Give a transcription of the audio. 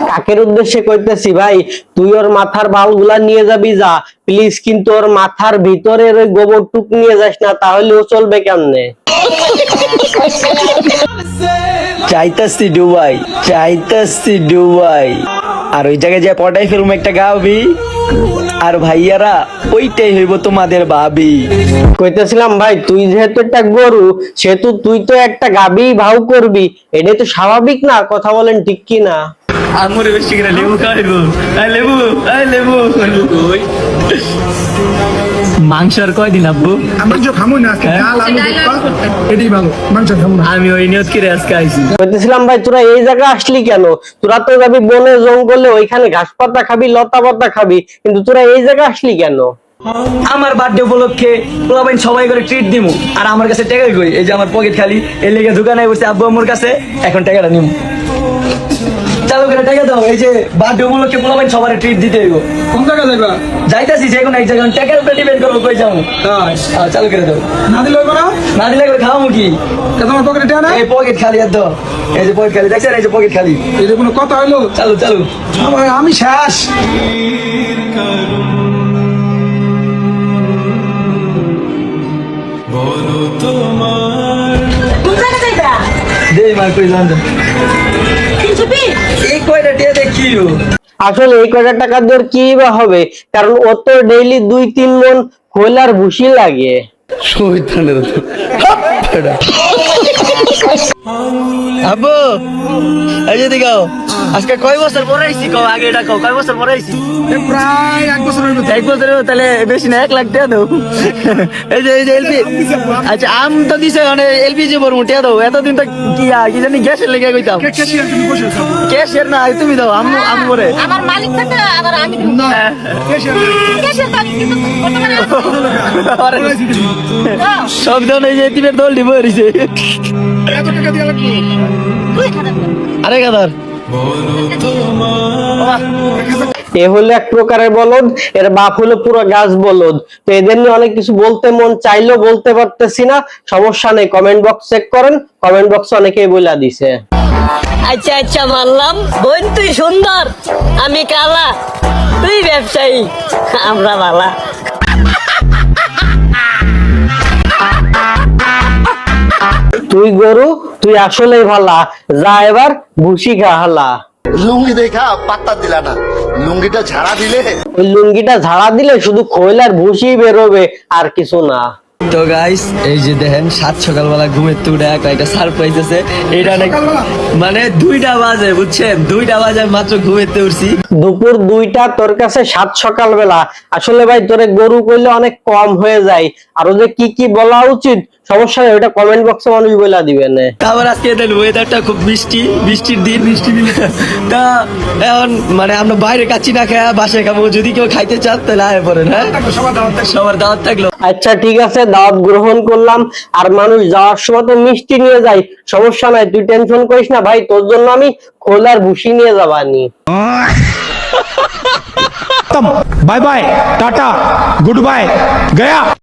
কাকের উদ্দেশ্যে কইতেছি ভাই তুই ওর মাথার বালগুলা নিয়ে যাবি যা। প্লিজ কিন্তু ওর মাথার ভিতরের ওই গোবর টুক নিয়ে যাস না তাহলে ও চলবে কেমনে? চাইতাছি ডুবাই চাইতাছি ডুবাই। আর ওই জায়গায় যে পটাই ফিল্ম একটা গাবি আর ভাইয়ারা ওইটাই হইব তোমাদের ভাবি কইতেছিলাম ভাই তুই যেহেতু একটা গরু সেহেতু তুই তো একটা গাবি ভাও করবি। এটাই তো স্বাভাবিক না? কথা বলেন ঠিক কি না আমরে বেশি করে লেবু খাইবো। আই লেবু আই লেবু। মাংস আর কয়দিন আব্বু মাংস খামো না আজকে ডাল আলু এটাই ভালো মাংস খামো না। আমি ওই নিয়ত করে আজকে আইছি। কইতেছিলাম ভাই তোরা এই জায়গা আসলি কেন? তোরা তো যাবি বনে জঙ্গলে ওইখানে ঘাস পাতা খাবি লতা পাতা খাবি কিন্তু তোরা এই জায়গা আসলি কেন? আমার বার্থডে উপলক্ষে পোলাপাইন সবাই করে ট্রিট দিমু আর আমার কাছে টাকা কই? এই যে আমার পকেট খালি এর লেগে দোকানে বসে আব্বু আম্মুর কাছে এখন টাকাটা নিমু। চালু করে টাকা দাও এই যে বার্থডে উপলক্ষে পোলাপাইন সবার ট্রিট দিতে হইব। কোন জায়গা যাইবা? যাইতাছি যে কোনো এক জায়গায় টাকার উপরে ডিপেন্ড করব কই যাব। হ্যাঁ, চালু করে দাও। না দিলে হইব না? না দিলে করে খাওয়ামু কি? তা তোমার পকেটে টাকা নাই? এই পকেট খালি আর দাও। এই যে পকেট খালি দেখছেন? এই যে পকেট খালি। এই যে কোনো কথা হইল? চালু চালু। আমি শেষ। মার কই জান এই কয়টা টিয়া দেখিও আসলে এই কয়টা টাকা দর কি বা হবে? কারণ ও তো ডেইলি দুই তিন মন খোলার ভুসি লাগে। এই যে দেখাও আজকে কয় বছর পরে আইছি? কও আগে এটা কও কয় বছর পরে আইছি? এ প্রায় এক বছর হইল এক বছর হলো, তাহলে বেশি না এক লাখ টাকা দাও। এই যে এই যে এলপি আচ্ছা আম তো দিছে মানে এলপিজি বড় মুটিয়া দাও। এতদিন তো কি কি জানি গ্যাসের লেগে কইতাম। কে কেসি তুমি বসে আছো গ্যাসের না তুমি দাও আম আম করে। আমার মালিক থাকে আবার আমি না কেসি কিসের মালিক কিন্তু আরে, সব দাও এই যে এতিমের দল দিব হইছে এত টাকা দিয়ে লাগবে? দুই হাজার আরে এ হলো এক প্রকারের বলদ, এর বাপ হলো পুরো গাছ বলদ। তো এদের নিয়ে অনেক কিছু বলতে মন চাইলেও বলতে পারতেছি না, সমস্যা নেই কমেন্ট বক্স চেক করেন কমেন্ট বক্সে অনেকেই বইলা দিছে। আচ্ছা আচ্ছা মানলাম। বোন, তুই সুন্দর, আমি কালা, তুই ব্যবসায়ী, আমরা বালা। তুই গরু তুই আসলেই ভালা। যা এবার ভুসি খা হালা। লুঙ্গি দেখা পাত্তা দিলা না। লুঙ্গিটা ঝাড়া দিলে? ওই লুঙ্গিটা ঝাড়া দিলে শুধু খৈলার ভুসি বেরোবে আর কিছু না। তো গাইস এই যে দেখেন সাত সকালবেলা ঘুমের তুড়ে একটা সারপ্রাইজ আছে এটা অনেক মানে দুইটা বাজে বুঝছেন? দুইটা বাজে মাত্র ঘুমেতে উঠছি। দুপুর দুইটা তোর কাছে সাত সকাল বেলা আসলে ভাই তোরে গরু কইলে অনেক কম হয়ে যায়। আরও যে কি কি বলা উচিত সমস্যা নেই ওটা কমেন্ট বক্সে মানুষ বলা দিবে না তারপর আজকে এদের ওয়েদারটা খুব বৃষ্টি বৃষ্টির দিন বৃষ্টি দিন। তা এখন মানে আমরা বাইরে কাচ্ছি না খায় বাসায় খাব। যদি কেউ খাইতে চান তাহলে আয় পড়েন হ্যাঁ সবার দাওয়াত থাকল। আচ্ছা ঠিক আছে দাওয়াত গ্রহণ করলাম, আর মানুষ যাওয়ার সময় তো মিষ্টি নিয়ে যাই সমস্যা নাই, তুই টেনশন করিস না ভাই, তোর জন্য আমি খোলার ভুসি নিয়ে যাবানি bye bye, tata, good bye, Gaya.